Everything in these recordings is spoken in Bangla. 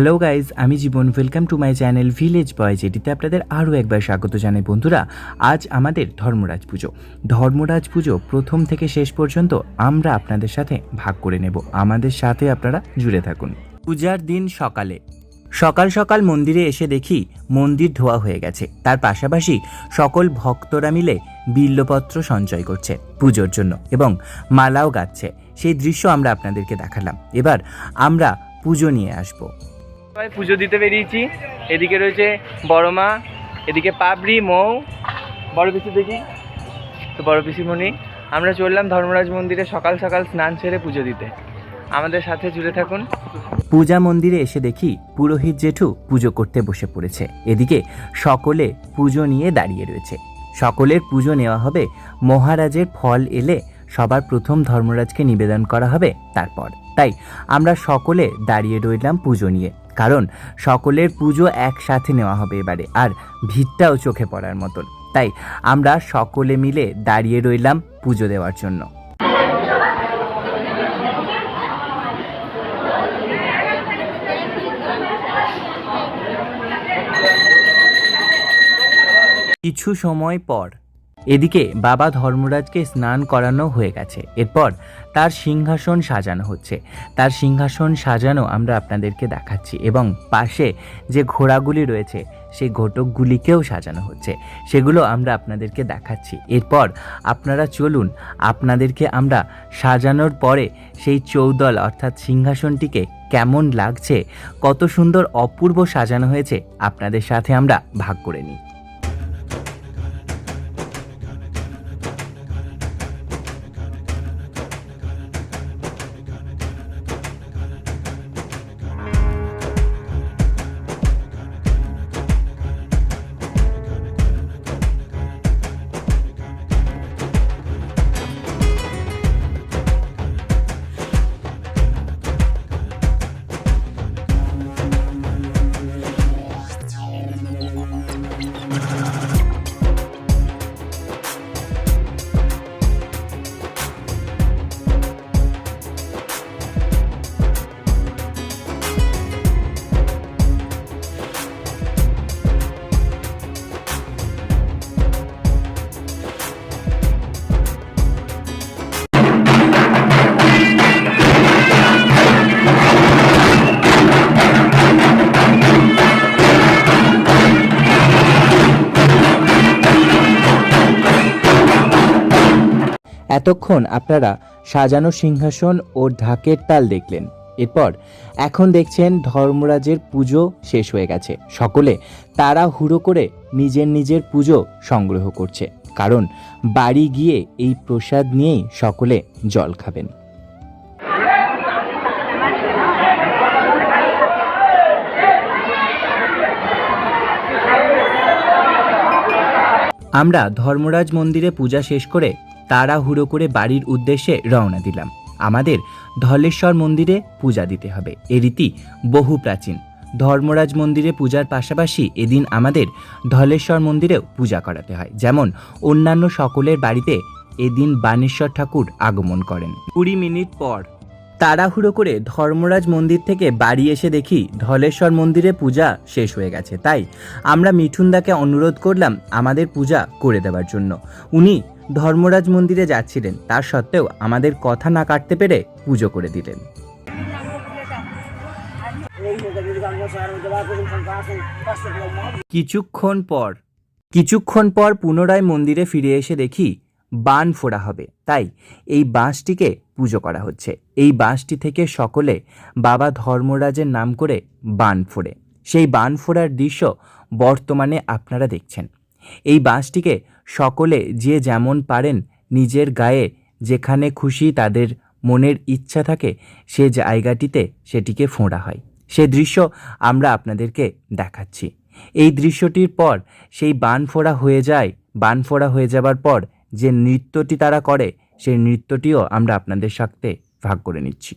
হ্যালো গাইজ আমি Jiban. Welcome to my channel village boy যেটিতে আপনাদের আরও একবার স্বাগত জানাই। বন্ধুরা, আজ আমাদের ধর্মরাজ পুজো। ধর্মরাজ পুজো প্রথম থেকে শেষ পর্যন্ত আমরা আপনাদের সাথে ভাগ করে নেব। আমাদের সাথে আপনারা জুড়ে থাকুন। পূজার দিন সকালে। সকাল সকাল মন্দিরে এসে দেখি মন্দির ধোয়া হয়ে গেছে। তার পাশাপাশি সকল ভক্তরা মিলে বিল্লপত্র সঞ্চয় করছে পুজোর জন্য এবং মালাও গাচ্ছে। সেই দৃশ্য আমরা আপনাদেরকে দেখালাম। এবার আমরা পুজো নিয়ে আসব। সবাই পুজো দিতে বেরিয়েছি। এদিকে রয়েছে বড় মা, এদিকে পাবড়ি, মৌ। বড় পিসি দেখি? তো বড় পিসিমণি। আমরা চললাম ধর্মরাজ মন্দিরে সকাল সকাল স্নান সেরে পুজো দিতে। আমাদের সাথে জুড়ে থাকুন। পূজা মন্দিরে এসে দেখি পুরোহিত জেঠু পুজো করতে বসে পড়েছে। এদিকে সকলে পুজো নিয়ে দাঁড়িয়ে রয়েছে। সকলের পুজো নেওয়া হবে, মহারাজের ফল এলে সবার প্রথম ধর্মরাজকে নিবেদন করা হবে তারপর। তাই আমরা সকলে দাঁড়িয়ে রইলাম পুজো নিয়ে। কারণ সকলের পুজো একসাথে নেওয়া হবে এবারে, আর ভিড়টাও চোখে পড়ার মতন। তাই আমরা সকলে মিলে দাঁড়িয়ে রইলাম পুজো দেওয়ার জন্য। কিছু সময় পর এদিকে বাবা ধর্মরাজকে স্নান করানো হয়ে গেছে। এরপর তার সিংহাসন সাজানো হচ্ছে। তার সিংহাসন সাজানো আমরা আপনাদেরকে দেখাচ্ছি এবং পাশে যে ঘোড়াগুলি রয়েছে, সেই ঘটকগুলিকেও সাজানো হচ্ছে। সেগুলো আমরা আপনাদেরকে দেখাচ্ছি। এরপর আপনারা চলুন, আপনাদেরকে আমরা সাজানোর পরে সেই চৌদল অর্থাৎ সিংহাসনটিকে কেমন লাগছে, কত সুন্দর অপূর্ব সাজানো হয়েছে আপনাদের সাথে আমরা ভাগ করে নিই। এতক্ষণ আপনারা সাজানো সিংহাসন ও ঢাকের তাল দেখলেন। এরপর এখন দেখছেন ধর্মরাজের পুজো শেষ হয়ে গেছে। সকলে তারা হুড়ো করে নিজের নিজের পুজো সংগ্রহ করছে। কারণ বাড়ি গিয়ে এই প্রসাদ নিয়েই সকলে জল খাবেন। আমরা ধর্মরাজ মন্দিরে পূজা শেষ করে তাড়াহুড়ো করে বাড়ির উদ্দেশ্যে রওনা দিলাম। আমাদের ধলেশ্বর মন্দিরে পূজা দিতে হবে। এ রীতি বহু প্রাচীন। ধর্মরাজ মন্দিরে পূজার পাশাপাশি এদিন আমাদের ধলেশ্বর মন্দিরেও পূজা করাতে হয়। যেমন অন্যান্য সকলের বাড়িতে এদিন বানেশ্বর ঠাকুর আগমন করেন। কুড়ি মিনিট পর তাড়াহুড়ো করে ধর্মরাজ মন্দির থেকে বাড়ি এসে দেখি ধলেশ্বর মন্দিরে পূজা শেষ হয়ে গেছে। তাই আমরা মিঠুনদাকে অনুরোধ করলাম আমাদের পূজা করে দেওয়ার জন্য। উনি ধর্মরাজ মন্দিরে যাচ্ছিলেন। তার সত্ত্বেও আমাদের কথা না কাটতে পেরে পুজো করে দিলেন। কিছুক্ষণ পর কিছুক্ষণ পর পুনরায় মন্দিরে ফিরে এসে দেখি বান ফোড়া হবে। তাই এই বাঁশটিকে পুজো করা হচ্ছে। এই বাঁশটি থেকে সকলে বাবা ধর্মরাজের নাম করে বান ফোড়ে। সেই বান ফোড়ার দৃশ্য বর্তমানে আপনারা দেখছেন। এই বাঁশটিকে সকলে যে যেমন পারেন নিজের গায়ে যেখানে খুশি তাদের মনের ইচ্ছা থাকে, সে জায়গাটিতে সেটিকে ফোঁড়া হয়। সে দৃশ্য আমরা আপনাদেরকে দেখাচ্ছি। এই দৃশ্যটির পর সেই বান ফোড়া হয়ে যায় বান ফোড়া হয়ে যাবার পর যে নৃত্যটি তারা করে, সেই নৃত্যটিও আমরা আপনাদের সাথে ভাগ করে নিচ্ছি।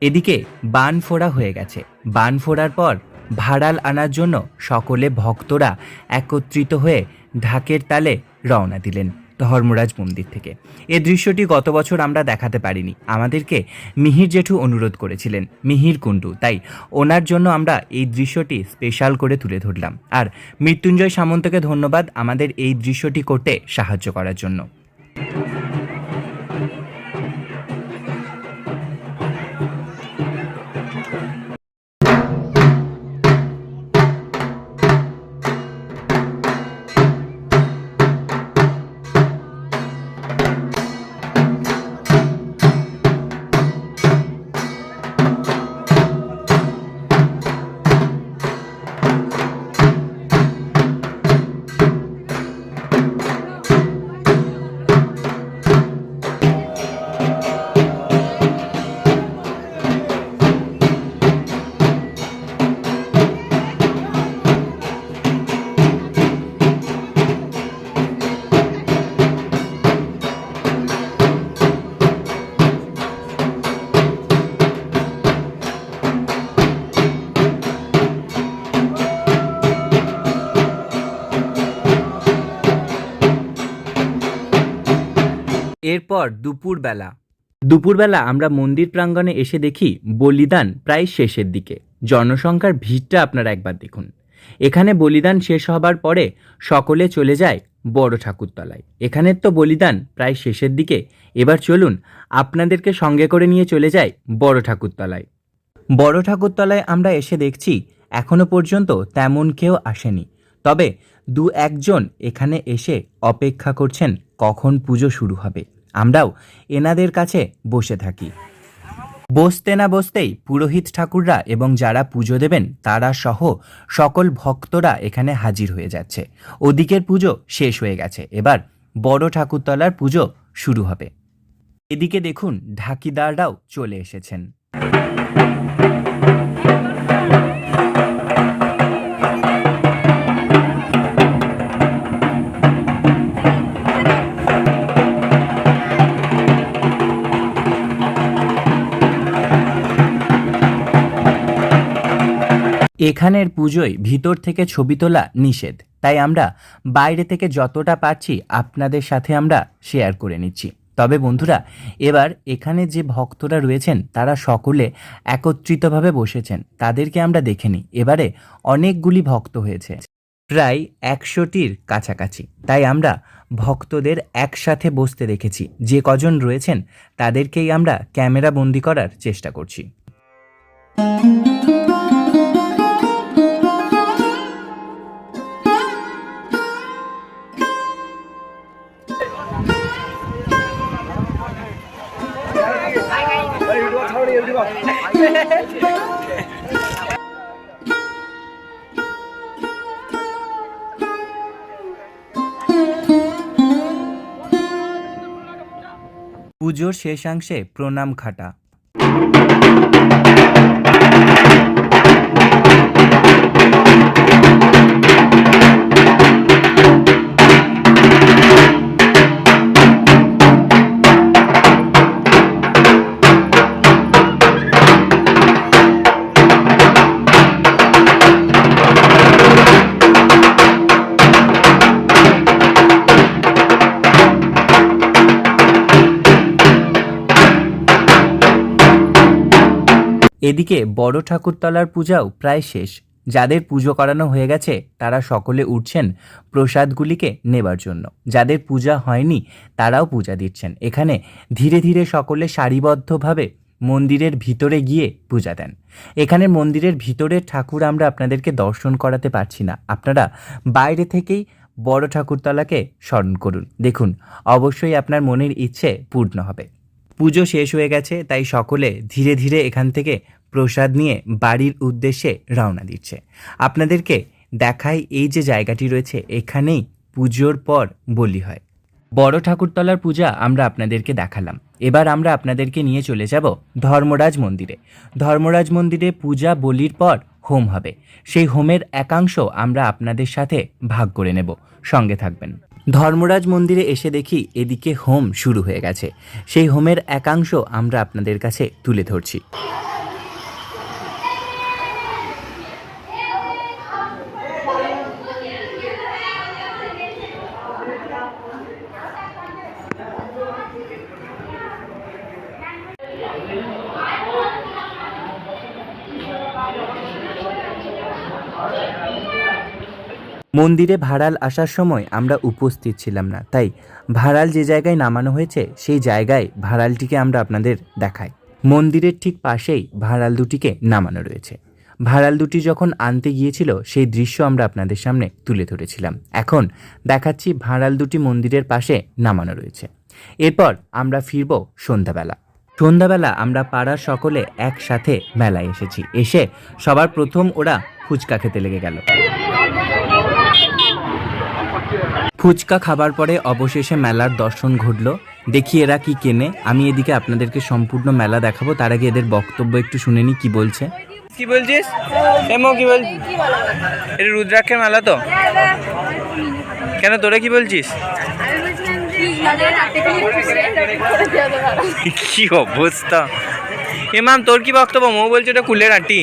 এদিকে বান ফোড়া হয়ে গেছে। বান ফোড়ার পর ভাড়াল আনার জন্য সকলে ভক্তরা একত্রিত হয়ে ঢাকের তালে রওনা দিলেন ধর্মরাজ মন্দির থেকে। এ দৃশ্যটি গত বছর আমরা দেখাতে পারিনি। আমাদেরকে মিহির জেঠু অনুরোধ করেছিলেন, মিহির কুণ্ডু। তাই ওনার জন্য আমরা এই দৃশ্যটি স্পেশাল করে তুলে ধরলাম। আর মৃত্যুঞ্জয় সামন্তকে ধন্যবাদ আমাদের এই দৃশ্যটি করতে সাহায্য করার জন্য। এরপর দুপুরবেলা। দুপুরবেলা আমরা মন্দির প্রাঙ্গণে এসে দেখি বলিদান প্রায় শেষের দিকে। জনসংখ্যার ভিড়টা আপনারা একবার দেখুন। এখানে বলিদান শেষ হবার পরে সকলে চলে যায় বড় ঠাকুরতলায়। এখানের তো বলিদান প্রায় শেষের দিকে। এবার চলুন আপনাদেরকে সঙ্গে করে নিয়ে চলে যায় বড় ঠাকুরতলায়। বড় ঠাকুরতলায় আমরা এসে দেখছি এখনও পর্যন্ত তেমন কেউ আসেনি। তবে দু একজন এখানে এসে অপেক্ষা করছেন কখন পুজো শুরু হবে? আমরাও এনাদের কাছে বসে থাকি। বসতে না বসতেই পুরোহিত ঠাকুররা এবং যারা পুজো দেবেন, তারা সহ সকল ভক্তরা এখানে হাজির হয়ে যাচ্ছে। ওদিকের পুজো শেষ হয়ে গেছে। এবার বড় ঠাকুরতলার পুজো শুরু হবে। এদিকে দেখুন, ঢাকিদাররাও চলে এসেছেন। এখানের পুজোয় ভিতর থেকে ছবি তোলা নিষেধ। তাই আমরা বাইরে থেকে যতটা পারছি আপনাদের সাথে আমরা শেয়ার করে নিচ্ছি। তবে বন্ধুরা, এবার এখানে যে ভক্তরা রয়েছেন, তারা সকলে একত্রিতভাবে বসেছেন। তাদেরকে আমরা দেখে নিই। এবারে অনেকগুলি ভক্ত হয়েছে। প্রায় একশোটির কাছাকাছি। তাই আমরা ভক্তদের একসাথে বসতে দেখেছি। যে কজন রয়েছেন, তাদেরকেই আমরা ক্যামেরা বন্দি করার চেষ্টা করছি। পুজোর শেষাংশে প্রণাম খাটা। এদিকে বড় ঠাকুরতলার পূজাও প্রায় শেষ। যাদের পুজো করানো হয়ে গেছে, তারা সকলে উঠছেন প্রসাদগুলিকে নেবার জন্য। যাদের পূজা হয়নি, তারাও পূজা দিচ্ছেন। এখানে ধীরে ধীরে সকলে সারিবদ্ধভাবে মন্দিরের ভিতরে গিয়ে পূজা দেন। এখানে মন্দিরের ভিতরের ঠাকুর আমরা আপনাদেরকে দর্শন করাতে পারছি না। আপনারা বাইরে থেকেই বড় ঠাকুরতলাকে স্মরণ করুন। দেখুন, অবশ্যই আপনার মনের ইচ্ছে পূর্ণ হবে। পুজো শেষ হয়ে গেছে, তাই সকলে ধীরে ধীরে এখান থেকে প্রসাদ নিয়ে বাড়ির উদ্দেশ্যে রওনা দিচ্ছে। আপনাদেরকে দেখাই এই যে জায়গাটি রয়েছে, এখানেই পুজোর পর বলি হয়। বড় ঠাকুরতলার পূজা আমরা আপনাদেরকে দেখালাম। এবার আমরা আপনাদেরকে নিয়ে চলে যাব ধর্মরাজ মন্দিরে। ধর্মরাজ মন্দিরে পূজা বলির পর হোম হবে। সেই হোমের একাংশ আমরা আপনাদের সাথে ভাগ করে নেব। সঙ্গে থাকবেন। ধর্মরাজ মন্দিরে এসে দেখি এদিকে হোম শুরু হয়ে গেছে। সেই হোমের একাংশ আমরা আপনাদের কাছে তুলে ধরছি। মন্দিরে ভাড়াল আসার সময় আমরা উপস্থিত ছিলাম না। তাই ভাড়াল যে জায়গায় নামানো হয়েছে, সেই জায়গায় ভাড়ালটিকে আমরা আপনাদের দেখাই। মন্দিরের ঠিক পাশেই ভাড়াল দুটিকে নামানো রয়েছে। ভাড়াল দুটি যখন আনতে গিয়েছিল, সেই দৃশ্য আমরা আপনাদের সামনে তুলে ধরেছিলাম। এখন দেখাচ্ছি ভাড়াল দুটি মন্দিরের পাশে নামানো রয়েছে। এরপর আমরা ফিরব সন্ধ্যাবেলা। সন্ধ্যাবেলা আমরা পাড়ার সকলে একসাথে মেলায় এসেছি। এসে সবার প্রথম ওরা ফুচকা খেতে লেগে গেল। ফুচকা খাবার পরে অবশেষে মেলার দর্শন ঘটল। দেখি এরা কি কেনে। আমি এদিকে আপনাদেরকে সম্পূর্ণ মেলা দেখাবো। তার আগে এদের বক্তব্য একটু শুনে নি, কি বলছে? কি বলছিস? এমো কি বল এটা রুদ্রাক্ষের মেলা তো? কেন তোরা কি বলছিস? কি অবস্থা? এমাম তোর কি বক্তব্য? মৌ বলছে এটা কুলের আটি।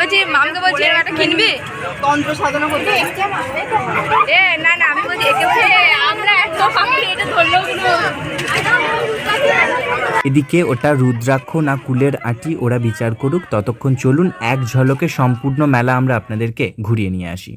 বলছি মামকে বলছি একটা কিনবি? তন্ত্র সাধনা করতে এ না না আমি বলছি একে বলছি আমরা এত পাখি এটা ধরলেও এদিকে ওটা রুদ্রাক্ষ না কুলের আটি ওরা বিচার করুক। ততক্ষণ চলুন এক ঝলকে সম্পূর্ণ মেলা আমরা আপনাদেরকে ঘুরিয়ে নিয়ে আসি।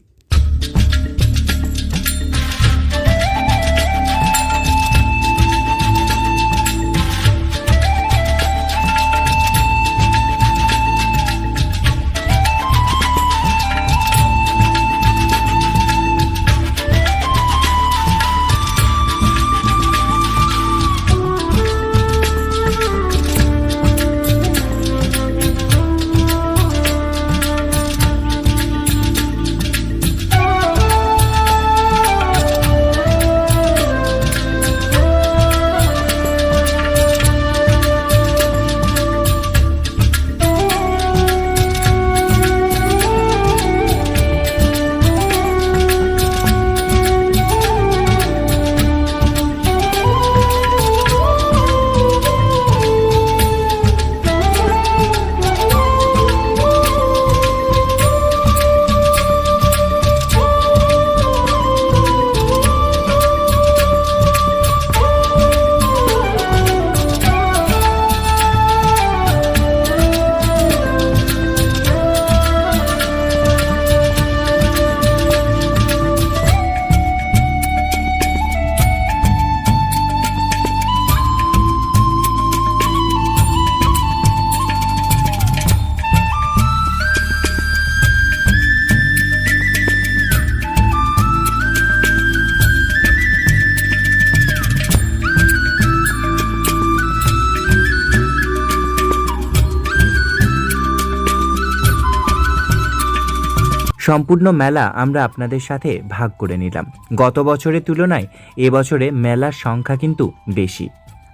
সম্পূর্ণ মেলা আমরা আপনাদের সাথে ভাগ করে নিলাম। গত বছরের তুলনায় এবছরে মেলার সংখ্যা কিন্তু বেশি।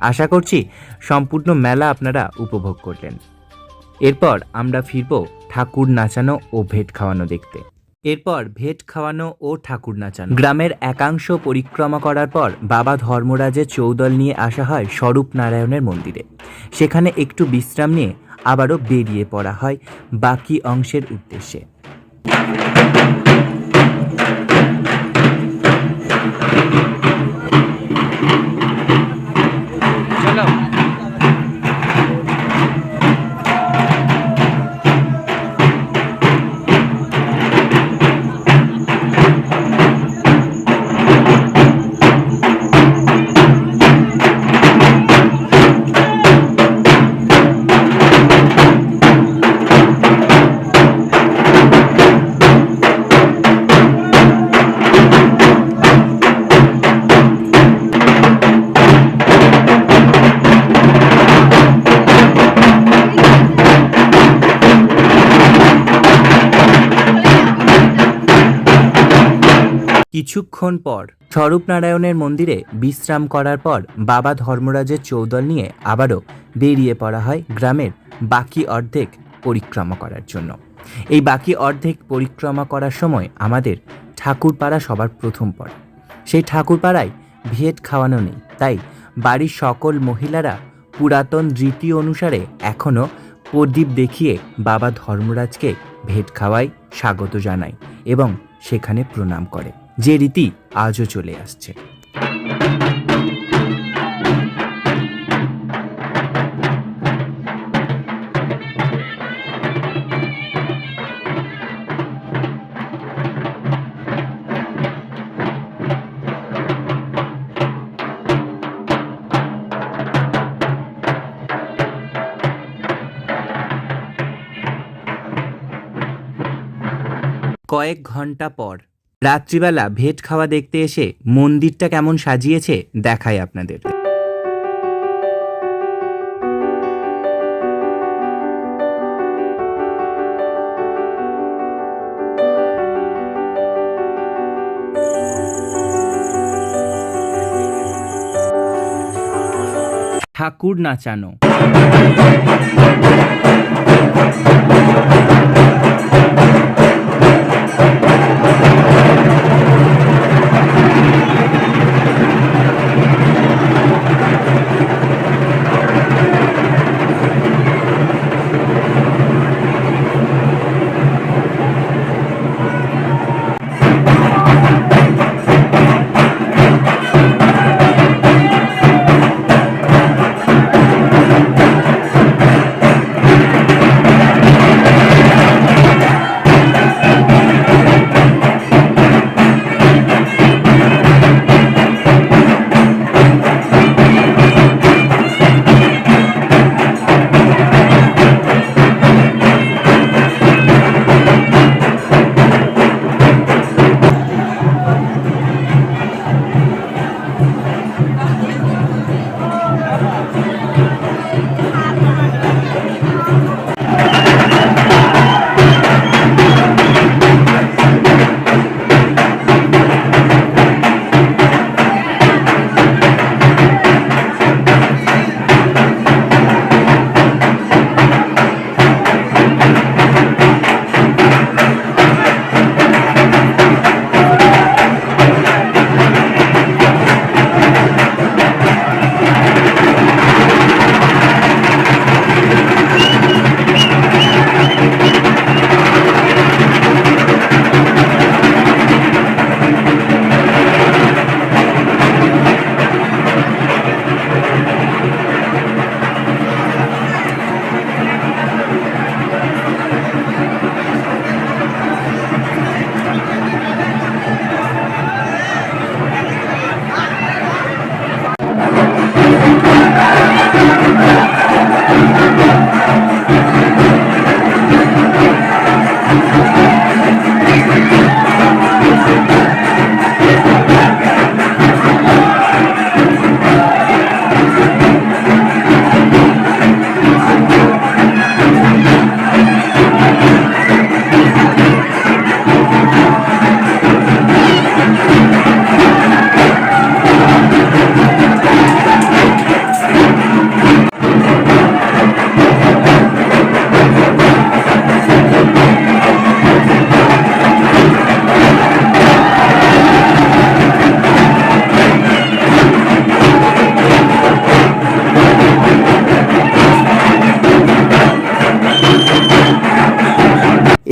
আশা করছি সম্পূর্ণ মেলা আপনারা উপভোগ করলেন। এরপর আমরা ফিরব ঠাকুর নাচানো ও ভেট খাওয়ানো দেখতে। এরপর ভেট খাওয়ানো ও ঠাকুর নাচানো। গ্রামের একাংশ পরিক্রমা করার পর বাবা ধর্মরাজের চৌদল নিয়ে আসা হয় স্বরূপ নারায়ণের মন্দিরে। সেখানে একটু বিশ্রাম নিয়ে আবারও বেরিয়ে পড়া হয় বাকি অংশের উদ্দেশ্যে। কিছুক্ষণ পর স্বরূপনারায়ণের মন্দিরে বিশ্রাম করার পর বাবা ধর্মরাজের চৌদল নিয়ে আবারও বেরিয়ে পড়া হয় গ্রামের বাকি অর্ধেক পরিক্রমা করার জন্য। এই বাকি অর্ধেক পরিক্রমা করার সময় আমাদের ঠাকুরপাড়া সবার প্রথম পড়ে। সেই ঠাকুরপাড়ায় ভিয়েট খাওয়ানো নেই, তাই বাড়ির সকল মহিলারা পুরাতন রীতি অনুসারে এখনও প্রদীপ দেখিয়ে বাবা ধর্মরাজকে ভেট খাওয়ায় স্বাগত জানায় এবং সেখানে প্রণাম করে। যে রীতি আজও চলে আসছে। কয়েক ঘণ্টা পর রাত্রিবেলা ভেট খাওয়া দেখতে এসে মন্দিরটা কেমন সাজিয়েছে দেখাই আপনাদের। ঠাকুর নাচানো।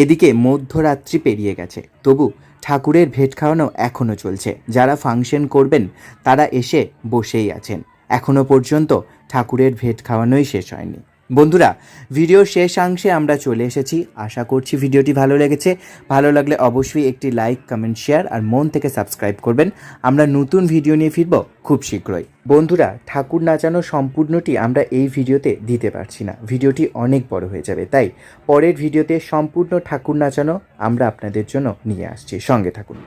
এদিকে মধ্যরাত্রি পেরিয়ে গেছে। তবু ঠাকুরের ভেট খাওয়ানো এখনও চলছে। যারা ফাংশন করবেন, তারা এসে বসেই আছেন। এখনও পর্যন্ত ঠাকুরের ভেট খাওয়ানোই শেষ হয়নি। বন্ধুরা ভিডিওর শেষাংশে আমরা চলে এসেছি। আশা করছি ভিডিওটি ভালো লেগেছে। ভালো লাগলে অবশ্যই একটি লাইক কমেন্ট শেয়ার আর মন থেকে সাবস্ক্রাইব করবেন। আমরা নতুন ভিডিও নিয়ে ফিরব খুব শীঘ্রই। বন্ধুরা, ঠাকুর নাচানো সম্পূর্ণটি আমরা এই ভিডিওতে দিতে পারছি না। ভিডিওটি অনেক বড় হয়ে যাবে, তাই পরের ভিডিওতে সম্পূর্ণ ঠাকুর নাচানো আমরা আপনাদের জন্য নিয়ে আসছি। সঙ্গে থাকুন।